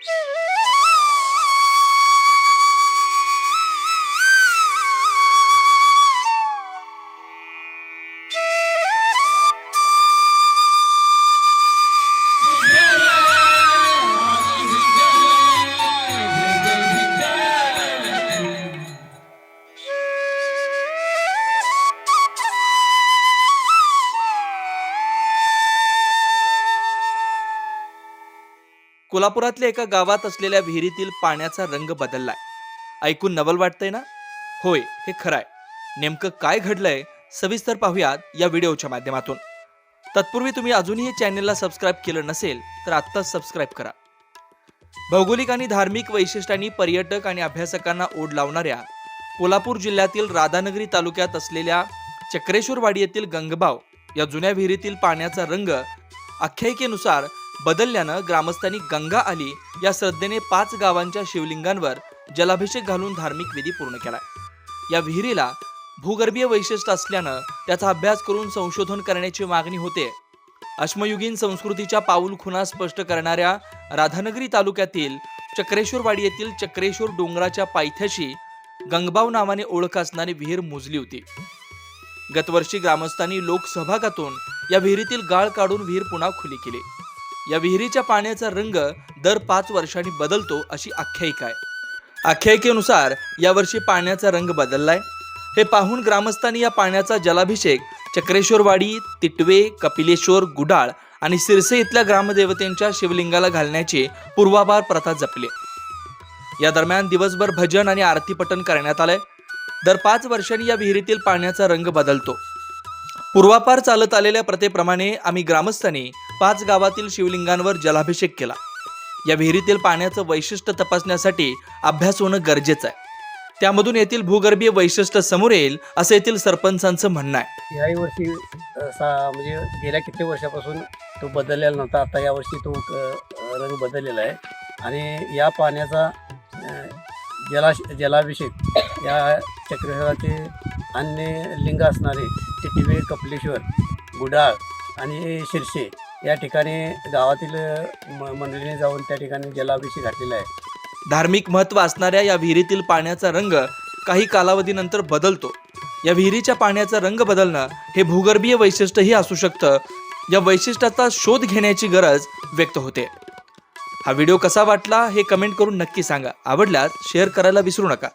Yeah! कोल्हापुरातल्या एका गावात असलेल्या विहिरीतील पाण्याचा रंग बदललाय. ऐकून नवल वाटतंय ना? होय हे खरंय. नेमकं काय घडलंय सविस्तर पाहूयात या व्हिडिओच्या माध्यमातून. तत्पूर्वी तुम्ही अजूनही चॅनेलला सबस्क्राईब केलं नसेल तर आत्ताच सबस्क्राईब करा. भौगोलिक आणि धार्मिक वैशिष्ट्यांनी पर्यटक आणि अभ्यासकांना ओढ लावणाऱ्या कोल्हापूर जिल्ह्यातील राधानगरी तालुक्यात असलेल्या चक्रेश्वरवाडी येथील गंगबाव या जुन्या विहिरीतील पाण्याचा रंग आख्यायिकेनुसार बदलल्यानं ग्रामस्थांनी गंगा आली या श्रद्धेने पाच गावांच्या शिवलिंगांवर जलाभिषेक घालून धार्मिक विधी पूर्ण केला या विहिरीला भूगर्भीय वैशिष्ट्य असल्यानं त्याचा अभ्यास करून संशोधन करण्याची मागणी होते. अश्मयुगीन संस्कृतीच्या पाऊल खुणा स्पष्ट करणाऱ्या राधानगरी तालुक्यातील चक्रेश्वरवाडी येथील चक्रेश्वर डोंगराच्या पायथ्याशी गंगबाव नावाने ओळख असणारी विहीर मोजली होती. गतवर्षी ग्रामस्थांनी लोकसभागातून या विहिरीतील गाळ काढून विहीर पुन्हा खुली केली. या विहिरीच्या पाण्याचा रंग दर पाच वर्षांनी बदलतो अशी आख्यायिका आहे. आख्यायिकेनुसार यावर्षी पाण्याचा रंग बदललाय. हे पाहून ग्रामस्थांनी या पाण्याचा जलाभिषेक चक्रेश्वरवाडी तिटवे कपिलेश्वर गुडाळ आणि सिरसे इथल्या ग्रामदेवतेंच्या शिवलिंगाला घालण्याची पूर्वाभार प्रथा जपली. या दरम्यान दिवसभर भजन आणि आरती पठण करण्यात आलंय. दर पाच वर्षांनी या विहिरीतील पाण्याचा रंग बदलतो. पूर्वापार चालत आलेल्या प्रथेप्रमाणे आम्ही ग्रामस्थांनी पाच गावातील शिवलिंगांवर जलाभिषेक केला. या विहिरीतील पाण्याचं वैशिष्ट्य तपासण्यासाठी अभ्यास होणं गरजेचं आहे. त्यामधून येथील भूगर्भीय वैशिष्ट्य समोर येईल असं येथील सरपंचांचं म्हणणं आहे. याही वर्षी सा म्हणजे गेल्या कित्येक वर्षापासून तो बदललेला नव्हता आता यावर्षी तो रंग बदललेला आहे. आणि या पाण्याचा जलाश जलाभिषेक या चक्रेश्वराचे अन्य लिंग असणारे टिटिवे कपलेश्वर गुडाळ आणि शिरसे या ठिकाणी गावातील म मंडळीने जाऊन त्या ठिकाणी जलाभिषेक घातलेला आहे. धार्मिक महत्त्व असणाऱ्या या विहिरीतील पाण्याचा रंग काही कालावधीनंतर बदलतो. या विहिरीच्या पाण्याचा रंग बदलणं हे भूगर्भीय वैशिष्ट्यही असू शकतं. या वैशिष्ट्याचा शोध घेण्याची गरज व्यक्त होते. हा व्हिडिओ कसा वाटला हे कमेंट करून नक्की सांगा. आवडल्यास शेअर करायला विसरू नका.